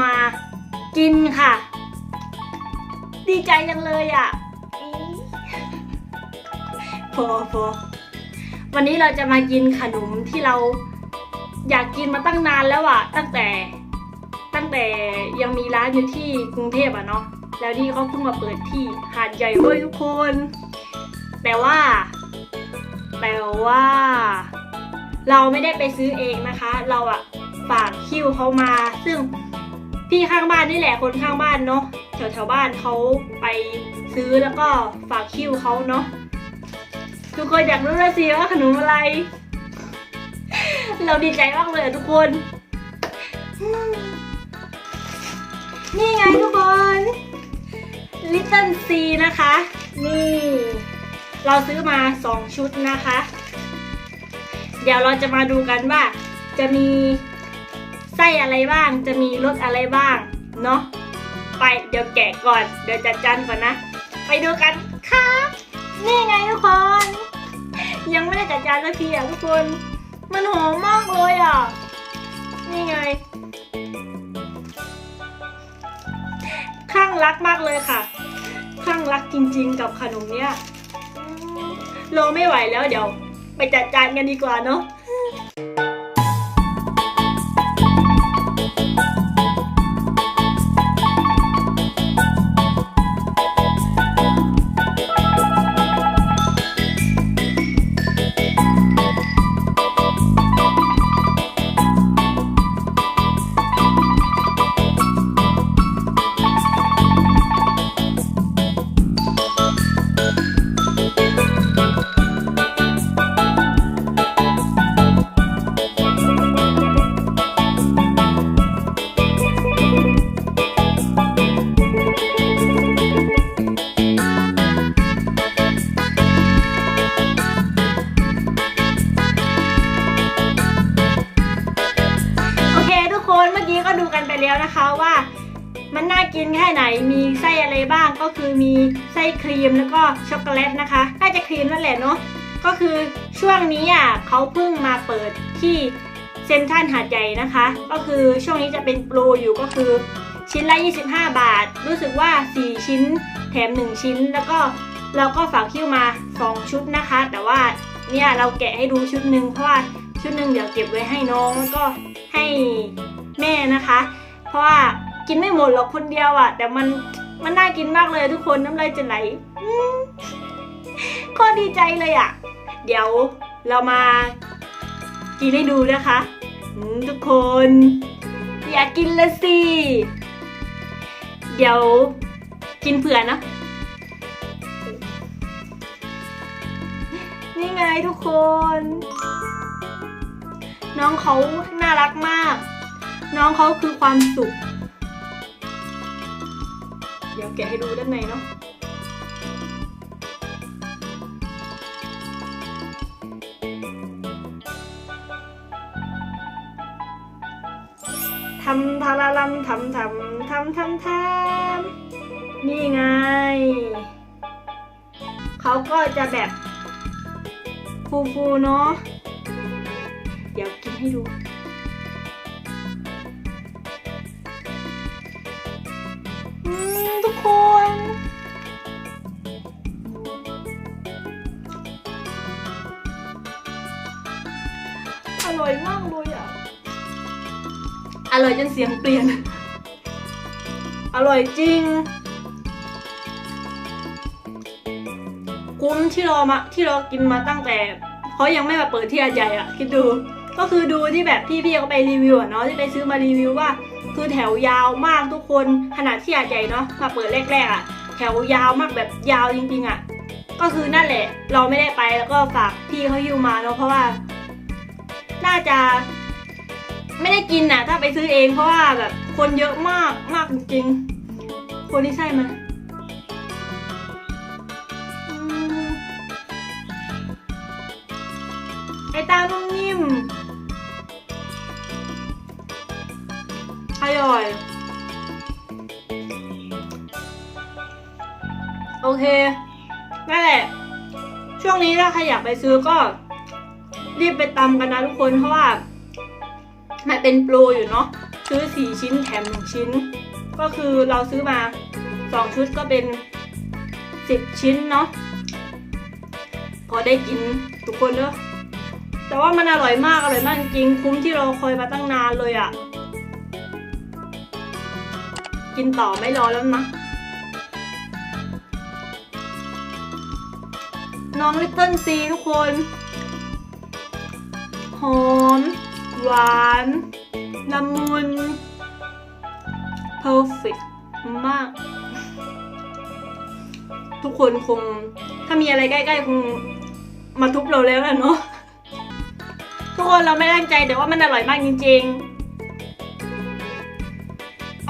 มากินค่ะ ดีใจจังเลยอะพอพอวันนี้เราจะมากินขนมที่เราอยากกินมาตั้งนานแล้วอะ ตั้งแต่ตั้งแต่ยังมีร้านอยู่ที่กรุงเทพอะเนาะแล้วนี่เขาเพิ่งมาเปิดที่หาดใหญ่ด้วยทุกคน แต่ว่า แต่ว่า เราไม่ได้ไปซื้อเองนะคะ เราอะฝากคิวเขามา ซึ่ง พี่ข้างบ้านนี่แหละคนข้างบ้านเนาะแถวแถวๆบ้านเขาไปซื้อแล้วก็ฝากคิวเขาเนาะทุกคนอยากรู้แล้วสิว่าขนมอะไร เราดีใจมากเลยอะทุกคน นี่ไงทุกคน Little C นะคะ นี่ เราซื้อมา 2 ชุดนะคะ เดี๋ยวเราจะมาดูกันว่าจะมี ไส้อะไรบ้าง จะมีรสอะไรบ้าง เนาะ ไปเดี๋ยวแกะก่อน เดี๋ยวจัดจานก่อนนะ ไปดูกันค่ะนี่ไงทุกคน ยังไม่ได้จัดจานสักทีอะทุกคน มันหอมมากเลยอะ นี่ไงข้างรักมากเลยค่ะข้างรักจริง ๆ กับขนมเนี้ยรอไม่ไหวแล้วเดี๋ยว ไปจัดจานกันดีกว่าเนาะ มีไส้ครีมแล้วก็ช็อกโกแลตนะคะน่าจะครีมนั่นแหละเนาะก็คือช่วงนี้อะเขาเพิ่งมาเปิดที่เซ็นทรัลหาดใหญ่นะคะ ก็คือช่วงนี้จะเป็นโปรอยู่ก็คือชิ้นละ 25 บาท รู้สึกว่า 4 ชิ้นแถม 1 ชิ้น แล้วก็เราก็ฝากคิ้วมา 2 ชุดนะคะ แต่ว่าเนี่ยเราแกะให้ดูชุดหนึ่งเพราะว่าชุดหนึ่งเดี๋ยวเก็บไว้ให้น้องแล้วก็ให้แม่นะคะ เพราะว่ากินไม่หมดหรอกคนเดียวอะ่ะ แต่มัน มันน่ากินมากเลยทุกคนน้ำลายจะไหลอืมก็ดีใจเลยอะ่ะ เดี๋ยวเรามากินให้ดูนะคะทุกคน อยากกินละสิ เดี๋ยวกินเผื่อนะ นี่ไงทุกคน น้องเขาน่ารักมาก น้องเขาคือความสุข ดี๋ยวแกะให้ดูด้านในเนาะทำทาราลัมทำทำทำทำทำนี่ไง เขาก็จะแบบฟูๆเนาะ เดี๋ยวกินให้ดู ยจนเสียงเปลี่ยน อร่อยจริง คุ้มที่เรามาที่เรากินมาตั้งแต่เขายังไม่มาเปิดที่อาใหญ่อะคิดดู ก็คือดูที่แบบพี่ๆเขาไปรีวิวเนาะที่ไปซื้อมารีวิวว่า คือแถวยาวมากทุกคนขนาดที่อาใหญ่เนาะมาเปิดแรกๆอะแถวยาวมากแบบยาวจริงๆอะก็คือนั่นแหละ เราไม่ได้ไปแล้วก็ฝากพี่เขาฮิวมาเนาะเพราะว่า น่าจะ ไม่ได้กินนะถ้าไปซื้อเองเพราะว่าแบบคนเยอะมากมากจริงๆคนที่ใช่มันไอตานุ่มนิ่มอร่อย โอเคนั่นแหละ ช่วงนี้ถ้าใครอยากไปซื้อก็รีบไปตำกันนะทุกคนเพราะว่า มันเป็นโปรอยู่เนาะซื้อสี่ชิ้นแถมหนึ่งชิ้น ก็คือเราซื้อมาสองชุดก็เป็นสิบชิ้นเนาะพอได้กินทุกคนเนอะแต่ว่ามันอร่อยมากอร่อยมากจริงคุ้มที่เราคอยมาตั้งนานเลยอะ่ะ กินต่อไม่รอแล้วนะน้องลิตเติ้ลซีทุกคน หอม หวานละมุน perfect มาก ทุกคนคง ถ้ามีอะไรใกล้ๆ คงมาทุบเราแล้วแหละเนาะทุกคนเราไม่ตั้งใจแต่ว่ามันอร่อยมากจริงๆ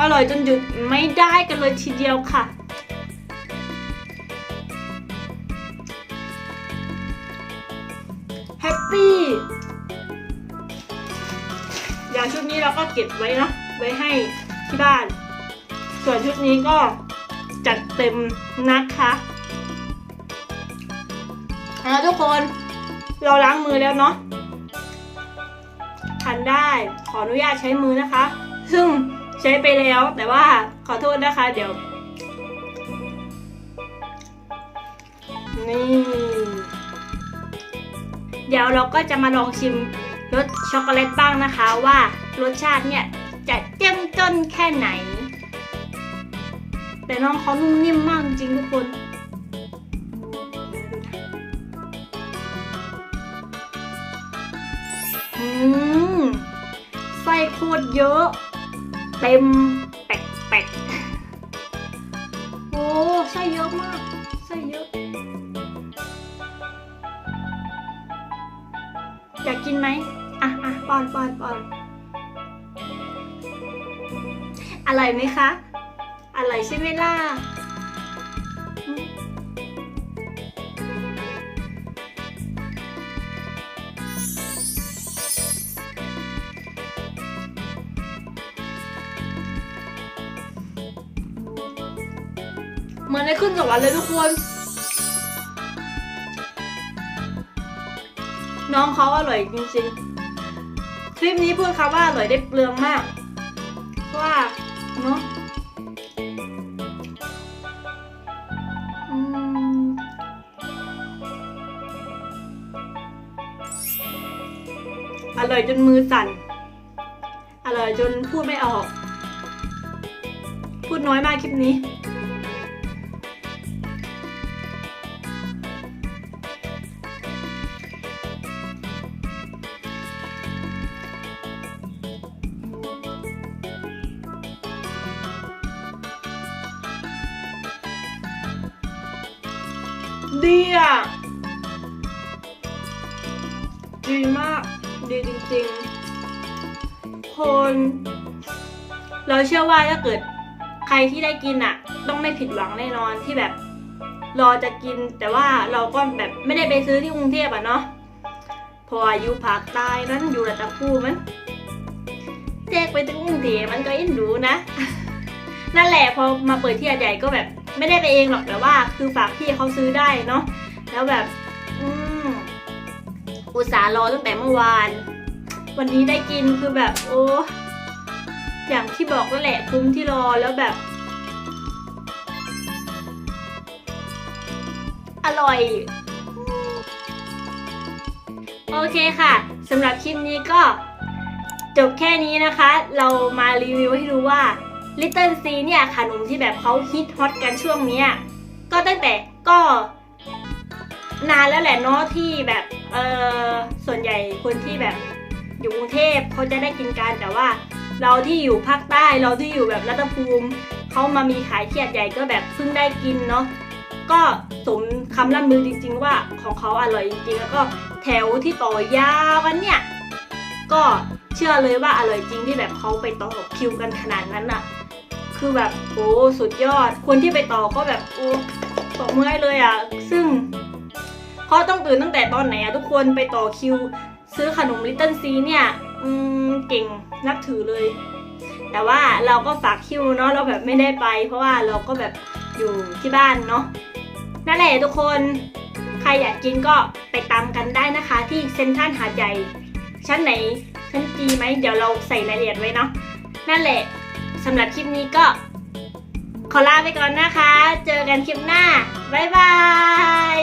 อร่อยจนหยุดไม่ได้กันเลยทีเดียวค่ะ ชุดนี้เราก็เก็บไว้เนอะไว้ให้ที่บ้าน ส่วนชุดนี้ก็จัดเต็มนะคะเอาละทุกคนเราล้างมือแล้วเนาะทานได้ขออนุญาตใช้มือนะคะ ซึ่งใช้ไปแล้วแต่ว่าขอโทษนะคะ เดี๋ยวนี่เดี๋ยวเราก็จะมาลองชิม รสช็อกโกแลตบ้างนะคะว่ารสชาติเนี่ยจะเจ้มจนแค่ไหน แต่น้องเขานุ่มนิ่มมากจริงทุกคนอืมไส้โคตรเยอะ เต็มแปกแปกโอ้ไส้เยอะมากไส้เยอะอยากกินไหม ปอนปอนปอนอร่อยไหมคะอร่อยใช่ไหมล่ะมเหมือนได้ขึ้นสวรรค์เลยทุกคน น้องเขาอร่อยจริงๆ คลิปนี้พูดคำว่าอร่อยได้เปลืองมากเพราะว่าเนาะอร่อยจนมือสั่น อร่อยจนพูดไม่ออก พูดน้อยมากคลิปนี้ ดีอะ ดีมาก ดีจริงๆ คน เราเชื่อว่าถ้าเกิดใครที่ได้กินอะ ต้องไม่ผิดหวังแน่นอนที่แบบ รอจะกินแต่ว่าเราก็แบบไม่ได้ไปซื้อที่กรุงเทพอะเนาะพราะว่าอยู่ภาคใต้นั้นอยู่ระดับคู่มันแจกไปถึงกรุงเทพมันก็อินดูนะ นั่นแหละพอมาเปิดที่หาใหญ่ก็แบบ ไม่ได้ไปเองหรอกแต่ว่า คือฝากพี่เขาซื้อได้เนาะแล้วแบบอืมอุตส่าห์รอตั้งแต่เมื่อวาน วันนี้ได้กินคือแบบ โอ้อย่างที่บอกนั่นแหละคุ้มที่รอแล้วแบบ อร่อย โอเคค่ะสำหรับคลิปนี้ก็จบแค่นี้นะคะ เรามารีวิวให้ดูว่า Little C เนี่ยขนมที่แบบเขาฮิตฮอตกันช่วงเนี้ยก็ตั้งแต่ก็นานแล้วแหละเนาะที่แบบเออส่วนใหญ่คนที่แบบอยู่กรุงเทพเขาจะได้กินกันแต่ว่า เราที่อยู่ภาคใต้เราที่อยู่แบบรัตภูมิเขามามีขายที่หาดใหญ่ก็แบบเพิ่งได้กินเนาะก็สมคำล่ำลือจริง ๆ ว่าของเขาอร่อยจริงๆแล้วก็แถวที่ต่อยาวกันเนี่ยก็เชื่อเลยว่าอร่อยจริงที่แบบเขาไปต่อคิวกันขนาดนั้นอะ คือแบบโอ้สุดยอด คนที่ไปต่อก็แบบโอ้ตบมือให้เลยอะซึ่งเขาต้องตื่นตั้งแต่ตอนไหนอะทุกคนไปต่อคิว ซื้อขนมลิตเติ้ลซีเนี่ย อืมเก่งนับถือเลย แต่ว่าเราก็ฝากคิวเนาะเราแบบไม่ได้ไป เพราะว่าเราก็แบบอยู่ที่บ้านเนาะนั่นแหละทุกคนใครอยากกินก็ไปตามกันได้นะคะ ที่เซ็นทรัลหาดใหญ่ชั้นไหนชั้นจีไหมเดี๋ยวเราใส่รายละเอียดไว้เนาะนั่นแหละ สำหรับคลิปนี้ก็ ขอลาไปก่อนนะคะ เจอกันคลิปหน้า บ๊ายบาย